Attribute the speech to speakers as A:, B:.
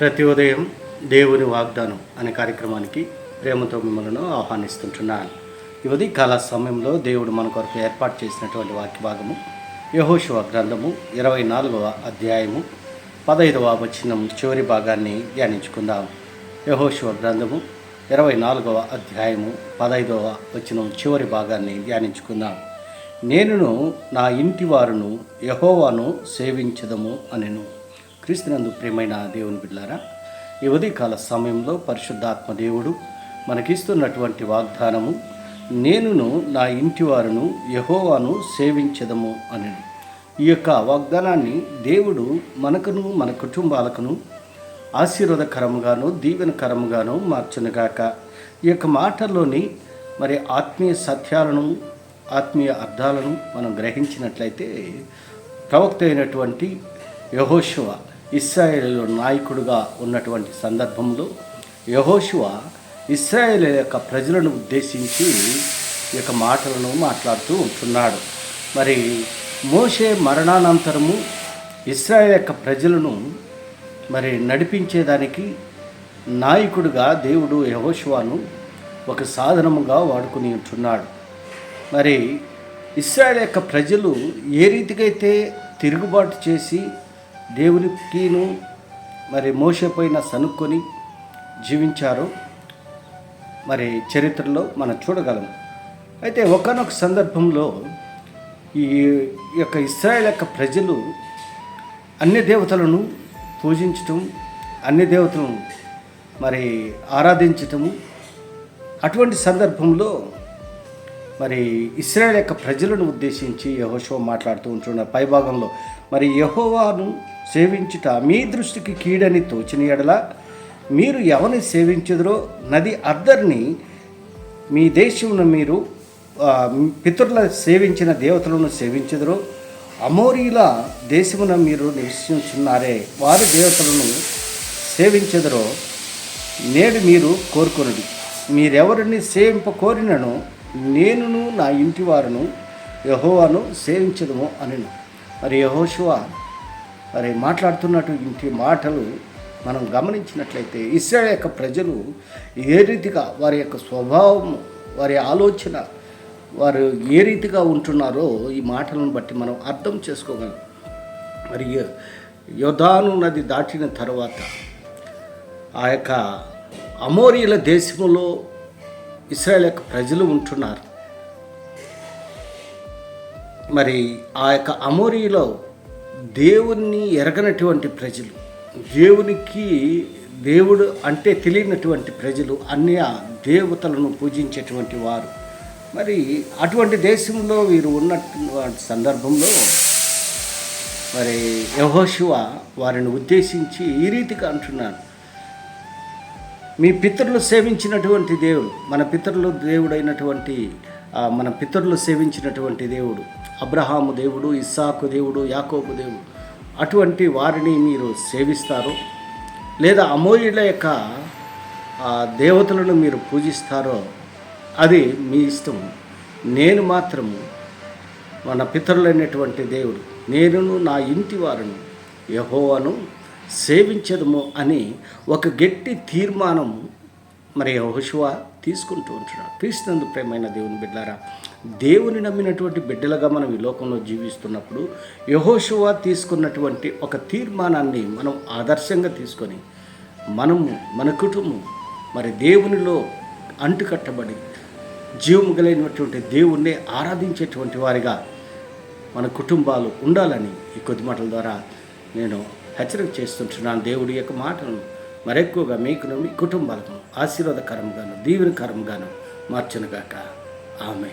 A: ప్రతి ఉదయం దేవుని వాగ్దానం అనే కార్యక్రమానికి ప్రేమతో మిమ్మల్ని ఆహ్వానిస్తుంటున్నాను. ఈ కాల సమయంలో దేవుడు మన కొరకు ఏర్పాటు చేసినటువంటి వాక్య భాగము యహోశివ గ్రంథము ఇరవై నాలుగవ అధ్యాయము పదహైదవ వచనం చివరి భాగాన్ని ధ్యానించుకుందాం. యహోశివ గ్రంథము ఇరవై నాలుగవ అధ్యాయము పదైదవ వచనం చివరి భాగాన్ని ధ్యానించుకుందాం. నేనును నా ఇంటి వారును యహోవాను సేవించదము అనెను. క్రీస్తునందు ప్రియమైన దేవుని బిడ్డారా ఈ ఉదయకాల సమయంలో పరిశుద్ధాత్మ దేవుడు మనకిస్తున్నటువంటి వాగ్దానము నేనును నా ఇంటి వారును యహోవాను సేవించదము అని ఈ యొక్క వాగ్దానాన్ని దేవుడు మనకును మన కుటుంబాలకును ఆశీర్వాదకరముగాను దీవెనకరముగాను మార్చునుగాక. ఈ యొక్క మాటల్లోని మరి ఆత్మీయ సత్యాలను ఆత్మీయ అర్థాలను మనం గ్రహించినట్లయితే ప్రవక్త అయినటువంటి యహోశివ ఇస్రాయేల్ నాయకుడుగా ఉన్నటువంటి సందర్భంలో యహోశివ ఇస్రాయేల్ యొక్క ప్రజలను ఉద్దేశించి ఈ యొక్క మాటలను మాట్లాడుతూ ఉంటున్నాడు. మరి మోషే మరణానంతరము ఇస్రాయేల్ యొక్క ప్రజలను మరి నడిపించేదానికి నాయకుడిగా దేవుడు యహోశివాను ఒక సాధనముగా వాడుకుని ఉంటున్నాడు. మరి ఇస్రాయేల్ యొక్క ప్రజలు ఏ రీతికైతే తిరుగుబాటు చేసి దేవునికిను మరి మోసపోయిన సనుక్కొని జీవించారో మరి చరిత్రలో మనం చూడగలం అయితే ఒకనొక సందర్భంలో ఈ యొక్క ఇస్రాయల్ యొక్క ప్రజలు అన్ని దేవతలను పూజించటం అన్ని దేవతలను మరి ఆరాధించటము అటువంటి సందర్భంలో మరి ఇస్రాయల్ యొక్క ప్రజలను ఉద్దేశించి యహోషో మాట్లాడుతూ ఉంటున్న పైభాగంలో మరి యహోవాను సేవించుట మీ దృష్టికి కీడని తోచిన ఎడల మీరు ఎవరిని సేవించుదరో నది అద్దరిని మీ దేశమును మీరు ఆ, పితరుల సేవించిన దేవతలను సేవించుదరో అమోరీల దేశమున మీరు నివసించున్నారే వారి దేవతలను సేవించదురో నేడు మీరు కోరుకొనుడి. మీరెవరిని సేవింప కోరినను నేనును నా ఇంటి వారును యహోవాను సేవించదము అనను. మరి యహోశివ మరి మాట్లాడుతున్నటువంటి మాటలు మనం గమనించినట్లయితే ఇస్రాయల్ యొక్క ప్రజలు ఏ రీతిగా వారి యొక్క స్వభావం వారి ఆలోచన వారు ఏ రీతిగా ఉంటున్నారో ఈ మాటలను బట్టి మనం అర్థం చేసుకోగలం. మరి యోధాను నది దాటిన తర్వాత ఆ యొక్క అమోరియల దేశంలో ఇస్రాయల్ యొక్క ప్రజలు ఉంటున్నారు. మరి ఆ యొక్క అమోరిలో దేవుణ్ణి ఎరగనటువంటి ప్రజలు దేవునికి దేవుడు అంటే తెలియనటువంటి ప్రజలు అన్య దేవతలను పూజించేటువంటి వారు. మరి అటువంటి దేశంలో వీరు ఉన్నటువంటి సందర్భంలో మరి యహోశివ వారిని ఉద్దేశించి ఈ రీతిగా అంటున్నాను మీ పితరులు సేవించినటువంటి దేవుడు మన పితరులు దేవుడైనటువంటి మన పితరులు సేవించినటువంటి దేవుడు అబ్రహాము దేవుడు ఇస్సాకు దేవుడు యాకోబు దేవుడు అటువంటి వారిని మీరు సేవిస్తారు? లేదా అమోయుల యొక్క దేవతలను మీరు పూజిస్తారో? అది మీ ఇష్టం. నేను మాత్రం మన పితరులైనటువంటి దేవుడు నేనును నా ఇంటి వారును యహోవను సేవించదము అని ఒక గట్టి తీర్మానం మరి యహోశువ తీసుకుంటూ ఉంటున్నాడు. క్రీస్తునందు ప్రేమైన దేవుని బిడ్డారా దేవుని నమ్మినటువంటి బిడ్డలుగా మనం ఈ లోకంలో జీవిస్తున్నప్పుడు యహోశువ తీసుకున్నటువంటి ఒక తీర్మానాన్ని మనం ఆదర్శంగా తీసుకొని మనము మన కుటుంబం మరి దేవునిలో అంటుకట్టబడి జీవము కలిగినటువంటి దేవుణ్ణి ఆరాధించేటువంటి వారిగా మన కుటుంబాలు ఉండాలని ఈ కొద్ది మాటల ద్వారా నేను హెచ్చరిక చేస్తుంటున్నాను. దేవుడి యొక్క మాటలను మరెక్కువగా మీకును మీ కుటుంబాలకు ఆశీర్వాదకరంగాను దీవెనకరంగాను మార్చునుగాక. ఆమె